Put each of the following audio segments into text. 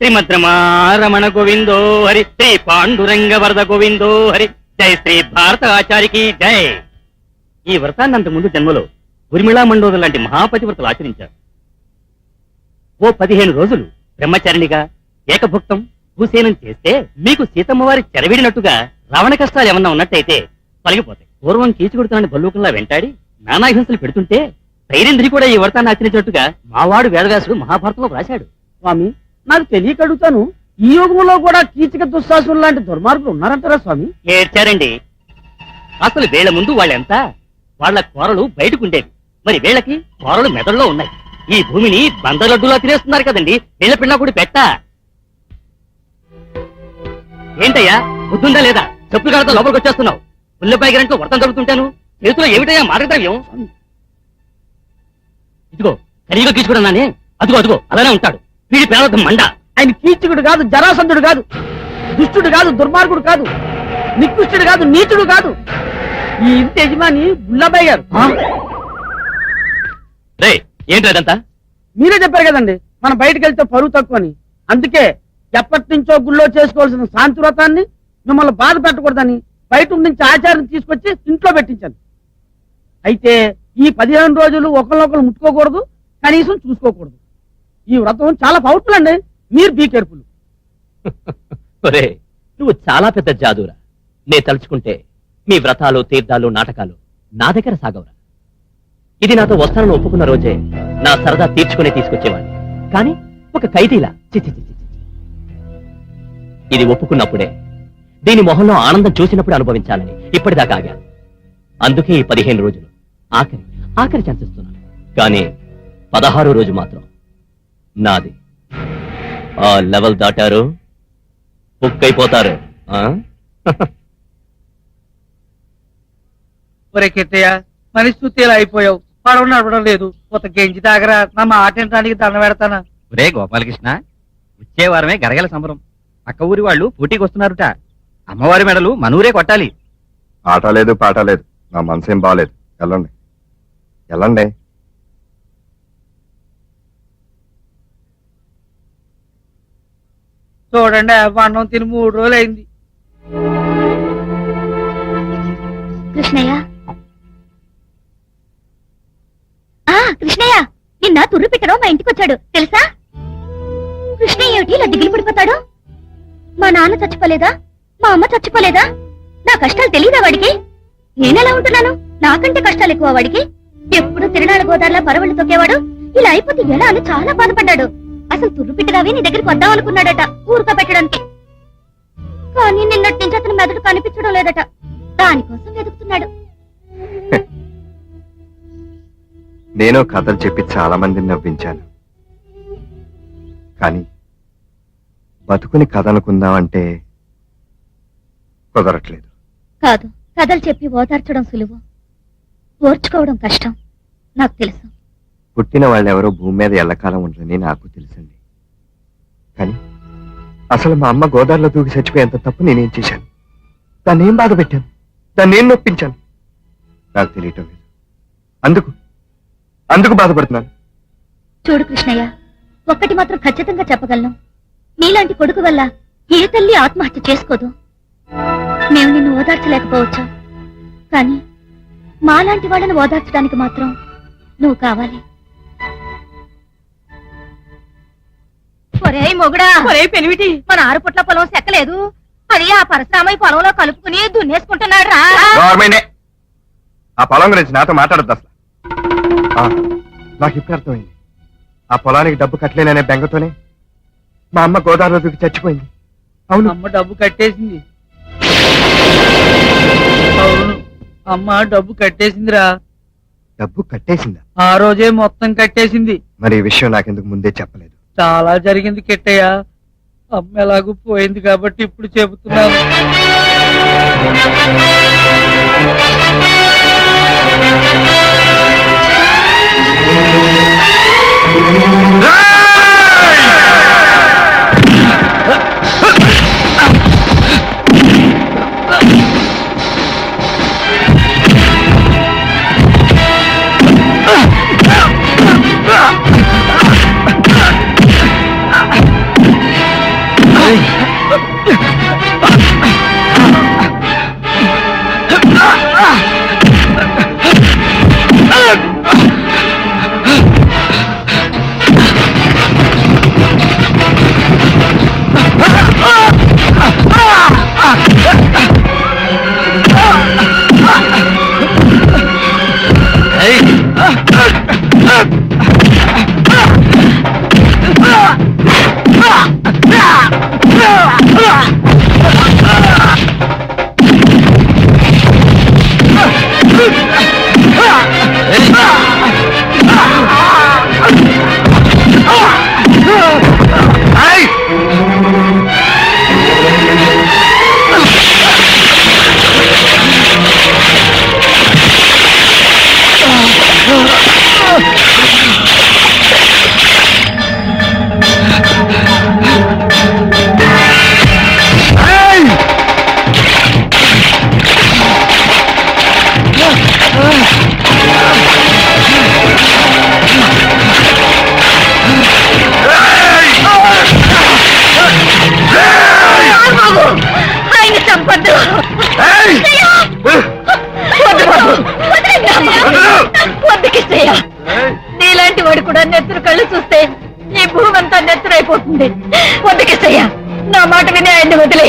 శ్రీమద్రమారమణ గోవిందో హరి శ్రీ పాండురంగ వరద గోవిందో హరి. జై శ్రీ భారత ఆచారికి జై. ఈ వ్రతాన్ని అంత ముందు జన్మలో ఉర్మిళా మండోదరు లాంటి మహాపతివ్రతలు ఆచరించారు. ఓ పదిహేను రోజులు బ్రహ్మచారిణిగా ఏకభుక్తం భూసేనం చేస్తే మీకు సీతమ్మవారి చెరవిడినట్టుగా రావణ కష్టాలు ఏమన్నా ఉన్నట్టయితే తొలగిపోతాయి పూర్వం కీచుకుడుతానని బల్లూకంలా వెంటాడి నానాహింసలు పెడుతుంటే ధైర్యంద్రి కూడా ఈ వ్రతాన్ని ఆచరించినట్టుగా మావాడు వేదవ్యాసుడు మహాభారతంలో రాశాడు స్వామి నాకు తెలియక అడుగుతాను ఈ యుగంలో కూడా కీచక దుశ్శాసులు లాంటి దుర్మార్గులు ఉన్నారంటారా స్వామి? ఏడ్చారండి. అసలు వీళ్ళ ముందు వాళ్ళెంత? వాళ్ళ కూరలు బయటకుండేవి. మరి వీళ్ళకి కూరలు మెదడులో ఉన్నాయి. ఈ భూమిని బందలడ్డులా తినేస్తున్నారు కదండి. వీళ్ళ పిల్ల కూడా పెట్ట. ఏంటయ్యా? బుద్ధుందా లేదా? చెప్పులు కాడతో లోపలికి వచ్చేస్తున్నావు. ఉల్లిపాయ గంటలో వ్రతం జరుగుతుంటాను చేతిలో ఏమిటయ్యా? మార్గద్రవ్యం. ఇదిగో ఖరీగా తీసుకున్నానే అదిగో అదిగో అలానే ఉంటాడు. వీడి పేద మండ. ఆయన కీచకుడు కాదు జరాసంధుడు కాదు దుష్టుడు కాదు దుర్మార్గుడు కాదు నికృష్టుడు కాదు నీచుడు కాదు. ఈ ఇంటి యజమాని బుల్లబాయ్ గారు. రే ఏంటంతా మీరే చెప్పారు కదండి మనం బయటకు వెళ్తే పరువు తక్కువ అని అందుకే ఎప్పటి నుంచో గుళ్ళో చేసుకోవాల్సిన శాంతి వ్రతాన్ని మిమ్మల్ని బాధ పెట్టకూడదని బయట నుంచి ఆచారం తీసుకొచ్చి ఇంట్లో పెట్టించాను. అయితే ఈ పదిహేను రోజులు ఒకరినొకరు ముట్టుకోకూడదు కనీసం చూసుకోకూడదు. ఈ వ్రతం చాలా పవర్ఫుల్ అండి. మీరు బీ కేర్ఫుల్ ఒరే నువ్వు చాలా పెద్ద జాదూరా నే తలుచుకుంటే మీ వ్రతాలు తీర్థాలు నాటకాలు నా దగ్గర సాగవురా. ఇది నాతో వస్తానని ఒప్పుకున్న రోజే నా సరదా తీర్చుకునే తీసుకొచ్చేవాడిని. కానీ ఒక ఖైదీలా. చి చి ఇది ఒప్పుకున్నప్పుడే దీని మొహంలో ఆనందం చూసినప్పుడు అనుభవించాలని ఇప్పటిదాకా ఆగాను. అందుకే ఈ పదిహేను రోజులు ఆఖరి ఆఖరి ఛాన్స్ ఇస్తున్నాను. కానీ పదహారో రోజు మాత్రం నాది. ఆ లెవెల్ దాటారు. బుక్ అయిపోతారు? ఒరే కెట్టయ్య మనిషి ఇలా అయిపోయావు. పడవ నడవడం లేదు. కొత్త గెంజి తాగరా. నా మాట వినడానికి దండ పెడతానా? ఒరే గోపాలకృష్ణ వచ్చే వారమే గరగల సంబరం. పక్క ఊరి వాళ్ళు పోటీకి వస్తున్నారుట. అమ్మవారి మెడలు మనూరే కొట్టాలి. ఆట లేదు పాట లేదు. నా మనసేం బాగాలేదు వెళ్ళండి. వెళ్ళండి. చూడండి అన్నం తిని మూడు రోజులు అయింది కృష్ణయ్య. ఆ కృష్ణయ్య నిన్న తుర్రు పెట్టడం మా ఇంటికి వచ్చాడు తెలుసా? కృష్ణయ్య ఏమిటి ఇలా దిగులు పడిపోతాడు? మా నాన్న చచ్చిపోలేదా? మా అమ్మ చచ్చిపోలేదా? నా కష్టాలు తెలియదా వాడికి? నేనెలా ఉంటున్నాను? నాకంటే కష్టాలు ఎక్కువ వాడికి? ఎప్పుడు తిరణాల గోదావరిలో పరవళ్ళు తొక్కేవాడు? ఇలా అయిపోతే ఎలా అని చాలా బాధపడ్డాడు. అసలు తుర్రు పెట్టరావి నీ దగ్గరికి వద్దాం అనుకున్నాడట ఊరుక పెట్టడానికి. కానీ నిన్నటి నుంచి అతని మెదడు కనిపించడం లేదట. దానికోసం వెతుకుతున్నాడు. నేను కథలు చెప్పి చాలా మందిని నవ్వించాను. కానీ బతుకుని కథ అనుకుందామంటే కుదరట్లేదు. కాదు కథలు చెప్పి ఓదార్చడం సులువు. ఓర్చుకోవడం కష్టం నాకు తెలుసు. పుట్టిన వాళ్ళెవరో భూమి మీద ఎల్లకాలం ఉండరని నాకు తెలుసండి. కానీ అసలు మా అమ్మ గోదావరిలో దూకి చచ్చిపోయేంత తప్పు నేనేం చేశాను? దాన్ని ఏం బాధ పెట్టాను? దాన్ని ఏం నొప్పించాను? నాకు తెలియటం లేదు. అందుకు అందుకు బాధపడుతున్నాను. చూడు కృష్ణయ్య ఒక్కటి మాత్రం ఖచ్చితంగా చెప్పగలను. నీలాంటి కొడుకు వల్ల ఏ తల్లి ఆత్మహత్య చేసుకోదు. మేము నిన్ను ఓదార్చలేకపోవచ్చు. కానీ మాలాంటి వాళ్ళని ఓదార్చడానికి మాత్రం నువ్వు కావాలి. ఒరే మొగుడా. ఒరే పెనిమిటి. మన ఆరు పుట్ల పొలం సెక్కలేదు. అది ఆ పరశురామయ్య పొలంలో కలుపుకుని దున్నేసుకుంటున్నాడు రా. ఆ పొలం గురించి నాతో మాట్లాడద్దు అసలు. ఆ, నాకు ఇప్పుడు అర్థమైంది. ఆ పొలానికి డబ్బు కట్టలేననే బెంగతోనే మా అమ్మ గోదావరిలో దూకి చచ్చిపోయింది. అవును. అమ్మ డబ్బు కట్టేసింది. అవును. అమ్మ డబ్బు కట్టేసిందిరా. డబ్బు కట్టేసిందా? ఆ రోజే మొత్తం కట్టేసింది. మరి ఈ విషయం నాకెందుకు ముందే చెప్పలేదు? చాలా జరిగింది కిట్టయ్య. అమ్మ ఎలాగూ పోయింది కాబట్టి ఇప్పుడు చెబుతున్నాను. వద్దు నా మాట విని ఆయన్ని వదిలే.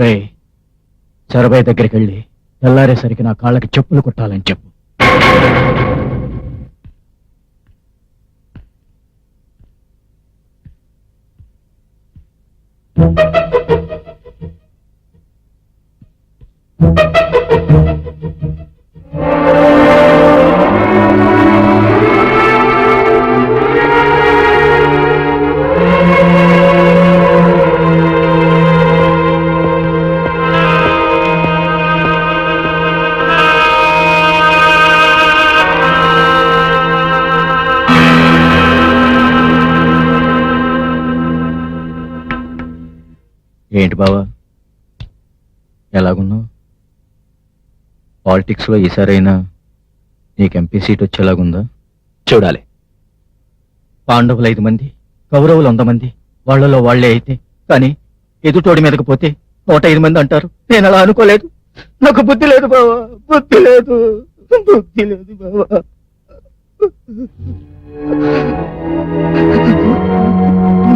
రే చరబాయి దగ్గరికి వెళ్ళి తెల్లారేసరికి నా కాళ్ళకి చెప్పులు కుట్టాలని చెప్పు. ఏంటి బావా? ఎలాగున్నావు? పాలిటిక్స్లో ఈసారైనా నీకు ఎంపీ సీట్ వచ్చేలాగుందా? చూడాలి. పాండవులు ఐదు మంది కౌరవులు వంద మంది వాళ్ళలో వాళ్ళే అయితే కానీ ఎదుటోడి మీదకి పోతే నూట ఐదు మంది అంటారు. నేను అలా అనుకోలేదు. నాకు బుద్ధి లేదు బావా బుద్ధి లేదు బుద్ధి లేదు బావా.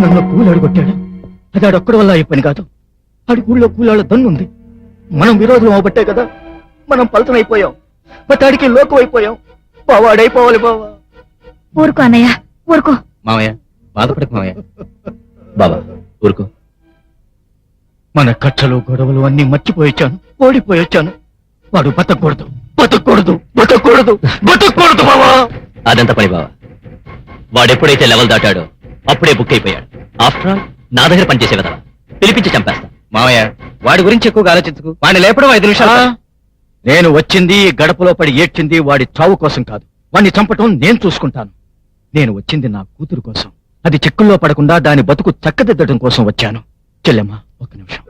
నన్ను పూలు కొట్టాడు అది ఆడొక్కడి వల్ల అయ్యే పని కాదు. ఆడి ఊళ్ళో కూలాళ్ళ దన్ను ఉంది మనం విరోధం అవబట్టే కదా మనం పలతం అయిపోయాం. బతాడికి లోకం అయిపోయాం. బావాడైపోవాలి బావా. ఊరుకో అన్నయ్య ఊరుకో. మామయ్య బాధపడకు మామయ్య. బాబా ఊరుకో. మన కక్షలు గొడవలు అన్ని మర్చిపోయొచ్చాను ఓడిపోయొచ్చాను. వాడు బతకూడదు బతకూడదు బతకూడదు బతకూడదు బావా. అదంత పని బావా. వాడెప్పుడైతే లెవెల్ దాటాడో అప్పుడే బుక్ అయిపోయాడు. ఆఫ్టర్ ఆల్ నా దగ్గర పనిచేసే విధవా పిలిపించి చంపేస్తా. మామయ్య వాడి గురించి ఎక్కువగా ఆలోచించుకు. వాడిని లేపడం ఐదు నిమిషాలు నేను వచ్చింది ఈ గడపలో పడి ఏడ్చింది వాడి చావు కోసం కాదు. వాడిని చంపటం నేను చూసుకుంటాను. నేను వచ్చింది నా కూతురు కోసం. అది చిక్కుల్లో పడకుండా దాని బతుకు చక్కదిద్దడం కోసం వచ్చాను. చెల్లెమ్మా ఒక నిమిషం.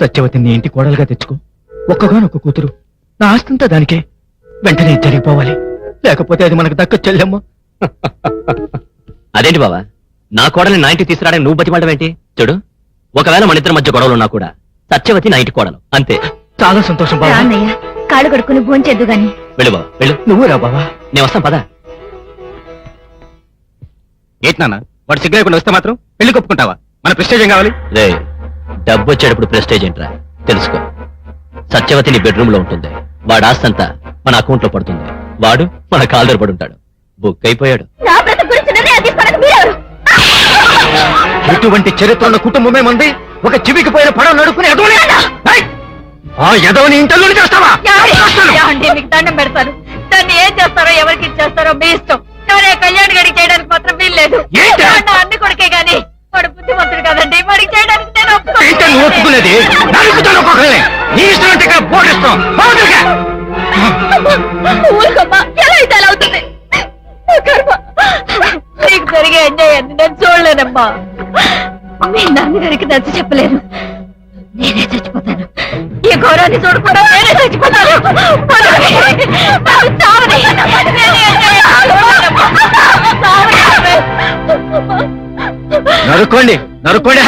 సత్యవతిని ఇంటి కోడలుగా తెచ్చుకో. ఒక్కగానొక్క కూతురు. నా ఆస్తంతా దానికే. వెంటనే జరిగిపోవాలి. లేకపోతే అది మనకు దక్క చెల్లెమ్మ. అదేంటి బావా? నా కోడల్ని నా ఇంటికి తీసుకురావడానికి నువ్వు బతిమాడడం ఏంటి చూడు ఒకవేళ మన ఇద్దరి మధ్య గొడవలు ఉన్నా కూడా సత్యవతి నా ఇంటి కోడలు అంతే. చాలా సంతోషం రా బాబా అన్నయ్య కాళ్ళు కడుక్కుని భోంచేద్దు గాని. వెళ్ళు బావ వెళ్ళు. నువ్వు రా బాబా నేను వస్తాను పదా. ఏంటి నాన్న వాడు సిగ్గు లేకుండా వస్తే మాత్రం పెళ్ళి కొప్పుకుంటావా? మన ప్రెస్టేజ్ ఏం కావాలి? రే డబ్బు వచ్చేటప్పుడు ప్రెస్టేజ్ ఏంట్రా? తెలుసుకో. సత్యవతి నీ బెడ్రూమ్లో ఉంటుంది. వాడు ఆస్తంతా మన అకౌంట్లో పడుతుంది. వాడు మన కాల్ పడి ఉంటాడు. బుక్ అయిపోయాడు నా బ్రతుకు గురించి నిర్ణయం తీసుకోవడానికి మీరెవరు? ఇటువంటి చరిత్ర ఉన్న కుటుంబమే మంది ఒక చివికి పోయిన పడవ నడుకుని ఎదవని! ఆ ఎదవని ఇంటల్లో చేస్తావా? ఏమండి మీకు దండం పెడతారు దాన్ని ఏం చేస్తారో ఎవరికి ఇచ్చేస్తారో మీ ఇష్టం. కానీ ఆ కళ్యాణ్ గడికి చేయడానికి మాత్రం వీల్లేదు ఏంటి? నా అన్ని కొడుకే గాని. వాడు బుద్ధిమంతుడు కదండి వాడికి చేయడానికి నేను ఒప్పుకోను. ఏంటో నువ్వు ఒప్పుకునేది? నరుకుతాను ఒక్కొక్కరిని నీ ఇష్టం అంటే ఇక్కడ ఊరుకోమ్మా ఎలా అయితే అలా అవుతుంది. నీకు జరిగే అన్యాయాన్ని నేను చూడలేనమ్మా. మీ నాన్నగారికి నచ్చ చెప్పలేను. నేనే చచ్చిపోతాను. ఈ ఘోరాన్ని చూడకుండా నేనే చచ్చిపోతాను. నరుక్కోండి నరుక్కోండి.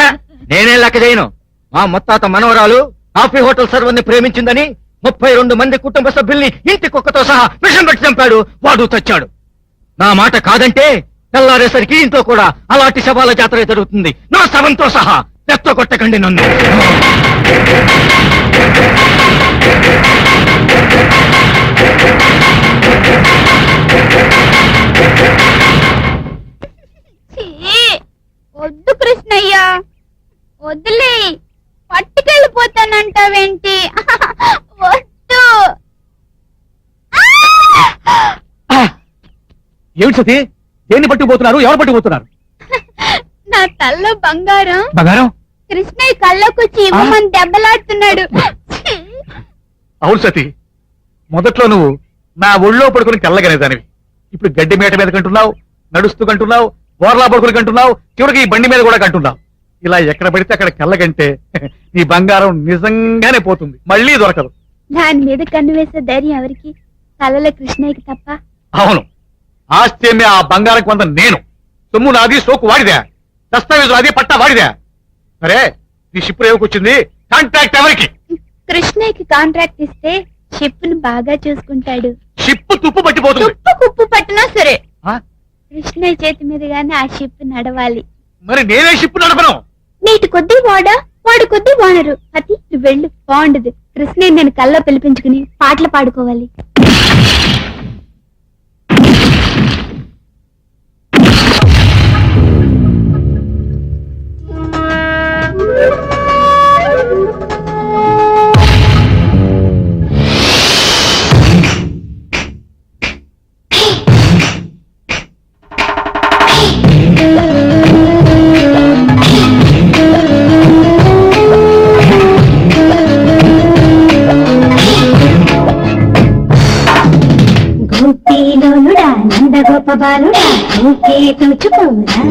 నేనే లెక్క చేయను. మా ముత్తాత మనవరాలు కాఫీ హోటల్ సర్వర్ని ప్రేమించిందని ముప్పై రెండు మంది కుటుంబ సభ్యుల్ని ఇంటి కుక్కతో సహా విషం పెట్టి చంపాడు. వాడు చచ్చాడు నా మాట కాదంటే తెల్లారేసరికి ఇంట్లో కూడా అలాంటి శవాల జాతర జరుగుతుంది. నా శవంతో సహా ఎత్త కొట్టకండి నన్ను. వద్దు కృష్ణయ్య. వద్దులే పట్టుకెళ్ళిపోతానంటావేంటి? వద్దు. ఏమిటి సతీ? దేన్ని పట్టుకుపోతున్నారు? ఎవరు పట్టుకుపోతున్నారు? నా తల్లో బంగారం. బంగారం? కృష్ణయ్య కళ్ళకొచ్చి ఇవ్వమని దెబ్బలాడుతున్నాడు! అవును సతీ. మొదట్లో నువ్వు నా ఒళ్ళో పడుకుని తెల్లగనేదానివి. ఇప్పుడు గడ్డి మేట మీద కంటున్నావు నడుస్తూ కంటున్నావు బోర్లా బొడుకులు కంటున్నావు చివరికి ఈ బండి మీద కూడా కంటున్నావు. ఇలా ఎక్కడ పడితే అక్కడ కళ్ళకంటే నీ బంగారం నిజంగానే పోతుంది. మళ్ళీ దొరకదు. దాని మీద కన్ను వేసే ధైర్యం ఎవరికి? కళ్ళల కృష్ణయ్యకి తప్ప? అవును. ఆస్తి అమ్మే ఆ బంగారం కొంత నేను. సొమ్ము నాది సోకు వాడిదే. దస్తావేజు అది పట్టా వాడిదే. సరే ఈ షిప్ రేవుకొచ్చింది కాంట్రాక్ట్ ఎవరికి? కృష్ణయ్యకి కాంట్రాక్ట్ ఇస్తే షిప్ను బాగా చూసుకుంటాడు. షిప్ తుప్పు పట్టిపోతుంది. తుప్పు కుప్పు పట్టినా సరే ఆ? కృష్ణయ్య చేతి మీదుగానే ఆ షిప్ నడవాలి. మరి నేనే షిప్ నడపను? నీటి కొద్దీ వాడా వాడు కొద్దీ వానరు. అతి నువ్వు వెళ్ళు బాగుండదు. కృష్ణయ్య నేను కల్లో పిలిపించుకుని పాటలు పాడుకోవాలి. బాలుడా ఊకే తోచుకోరా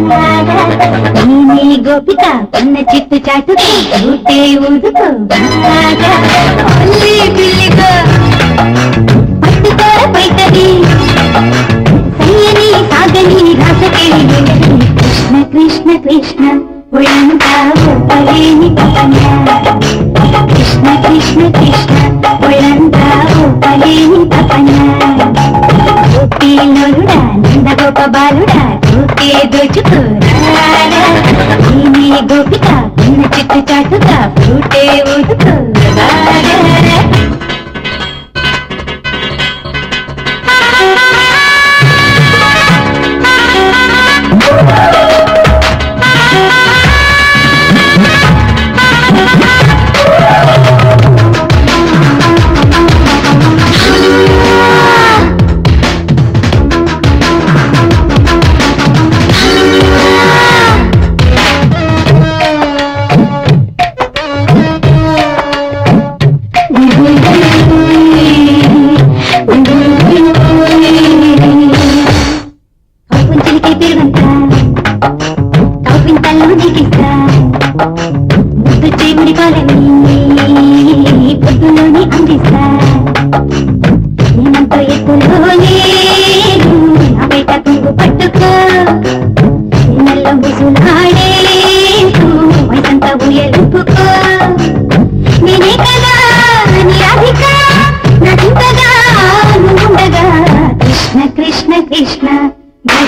నేనే గోపిక కొన్న చిట్టు చాటుగా ఊటే ఊదుకో. బాగా ఒల్లి పట్టుకోర పైతది. సయ్యని సాగని రాసకెళ్ళి కృష్ణ కృష్ణ కృష్ణ ఒళ్ళంతా కృష్ణ కృష్ణ కృష్ణ ఒళ్ళంతా ఊపలేని పవన గోప బాలుడా గోకే దోచుకోరా గోపిక చిట్టు చాటుగా ఫ్రూటే ఊదుకో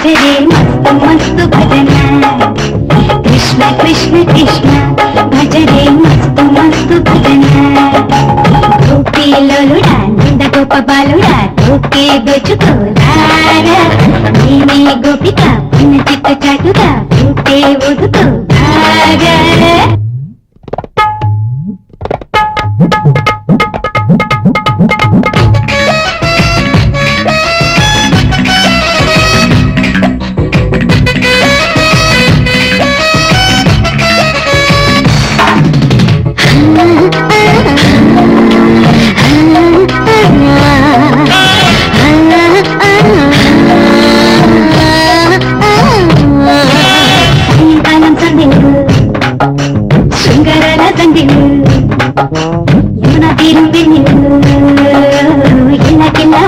భజరే మస్తు మస్తు భజన. కృష్ణ కృష్ణ కృష్ణ భజరే మస్తు మస్తు భజన. గోపీలోలుడా నంద గోప బాలుడా గోపే దోచుకోరారా. నేనే గోపిక ఉన్న చిట్టు చాటుగా.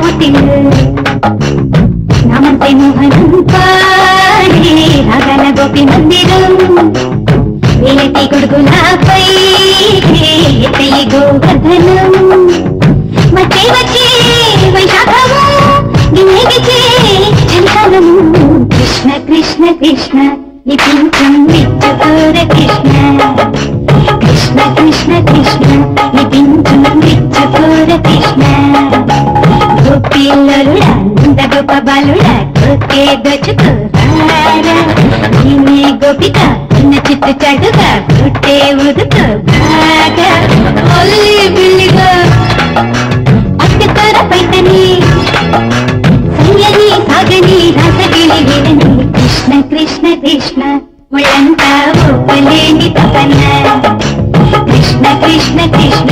ఇళ్ళకిళ్ళ ఒత్తిలు మోహనం పాడే రాగాల గోపి మందిరం వేలటి కొడుకులపై ఎత్తయి గోవర్ధనం వచ్చే వచ్చే వైశాఖము గిన్నెగిచే చలికాలము కృష్ణ కృష్ణ కృష్ణ నిపించం కృష్ణ కృష్ణ పిల్లలు అంద గొప్ప బలుల కొకే దొచ్చుకు ఈమె గోపిక చిన్న చిత్తు చటుగా కృష్ణ కృష్ణ కృష్ణ. ముళ్ళంతా ఒప్పలేని తపన కృష్ణ కృష్ణ కృష్ణ